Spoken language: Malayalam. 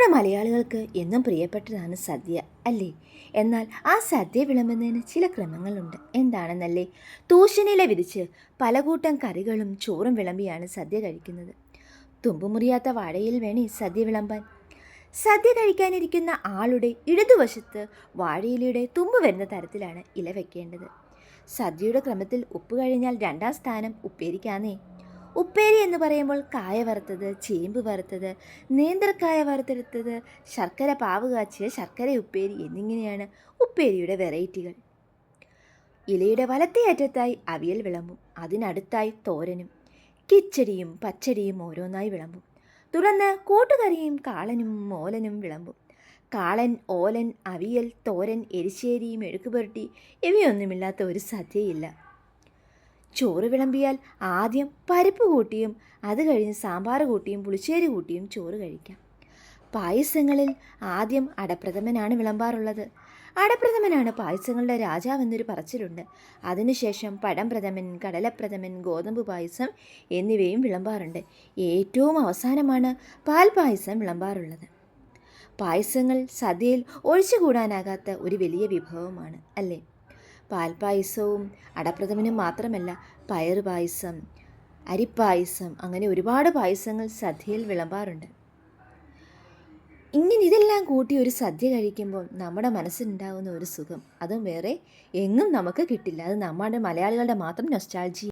നമ്മുടെ മലയാളികൾക്ക് എന്നും പ്രിയപ്പെട്ടതാണ് സദ്യ അല്ലേ? എന്നാൽ ആ സദ്യ വിളമ്പുന്നതിന് ചില ക്രമങ്ങളുണ്ട്. എന്താണെന്നല്ലേ? തൂശനില വിരിച്ച് പലകൂട്ടം കറികളും ചോറും വിളമ്പിയാണ് സദ്യ കഴിക്കുന്നത്. തുമ്പുമുറിയാത്ത വാഴയിൽ വേണേ സദ്യ വിളമ്പാൻ. സദ്യ കഴിക്കാനിരിക്കുന്ന ആളുടെ ഇടതുവശത്ത് വാഴയിലയുടെ തുമ്പ് വരുന്ന തരത്തിലാണ് ഇല വെക്കേണ്ടത്. സദ്യയുടെ ക്രമത്തിൽ ഉപ്പ് കഴിഞ്ഞാൽ രണ്ടാം സ്ഥാനം ഉപ്പേരിക്കാന്നേ. ഉപ്പേരി എന്ന് പറയുമ്പോൾ കായ വറുത്തത് ചേമ്പ് വറുത്തത് നേന്ത്രക്കായ വറുത്തെടുത്തത് ശർക്കര പാവ് കാച്ചിയ ശർക്കര ഉപ്പേരി എന്നിങ്ങനെയാണ് ഉപ്പേരിയുടെ വെറൈറ്റികൾ. ഇലയുടെ വലത്തേ അറ്റത്തായി അവിയൽ വിളമ്പും അതിനടുത്തായി തോരനും കിച്ചടിയും പച്ചടിയും ഓരോന്നായി വിളമ്പും. തുടർന്ന് കൂട്ടുകറിയും കാളനും മോലനും വിളമ്പും. കാളൻ ഓലൻ അവിയൽ തോരൻ എരിശ്ശേരി മെഴുക്കുപുരട്ടി ഇവയൊന്നുമില്ലാത്ത ഒരു സദ്യയില്ല. ചോറ് വിളമ്പിയാൽ ആദ്യം പരിപ്പ് കൂട്ടിയും അത് കഴിഞ്ഞ് സാമ്പാർ കൂട്ടിയും പുളിശ്ശേരി കൂട്ടിയും ചോറ് കഴിക്കാം. പായസങ്ങളിൽ ആദ്യം അടപ്രഥമനാണ് വിളമ്പാറുള്ളത്. അടപ്രഥമനാണ് പായസങ്ങളുടെ രാജാവെന്നൊരു പറച്ചിലുണ്ട്. അതിനുശേഷം പഴംപ്രഥമൻ കടലപ്രഥമൻ ഗോതമ്പ് പായസം എന്നിവയും വിളമ്പാറുണ്ട്. ഏറ്റവും അവസാനമാണ് പാൽ പായസം വിളമ്പാറുള്ളത്. പായസങ്ങൾ സദ്യയിൽ ഒഴിച്ചുകൂടാനാകാത്ത ഒരു വലിയ വിഭവമാണ് അല്ലേ? പാൽപ്പായസവും അടപ്രഥമനും മാത്രമല്ല പയർ പായസം അരിപ്പായസം അങ്ങനെ ഒരുപാട് പായസങ്ങൾ സദ്യയിൽ വിളമ്പാറുണ്ട്. ഇങ്ങനെ ഇതെല്ലാം കൂട്ടി ഒരു സദ്യ കഴിക്കുമ്പോൾ നമ്മുടെ മനസ്സിനുണ്ടാകുന്ന ഒരു സുഖം അതും വേറെ എങ്ങും നമുക്ക് കിട്ടില്ല. അത് നമ്മുടെ മലയാളികളുടെ മാത്രം നൊസ്റ്റാൾജി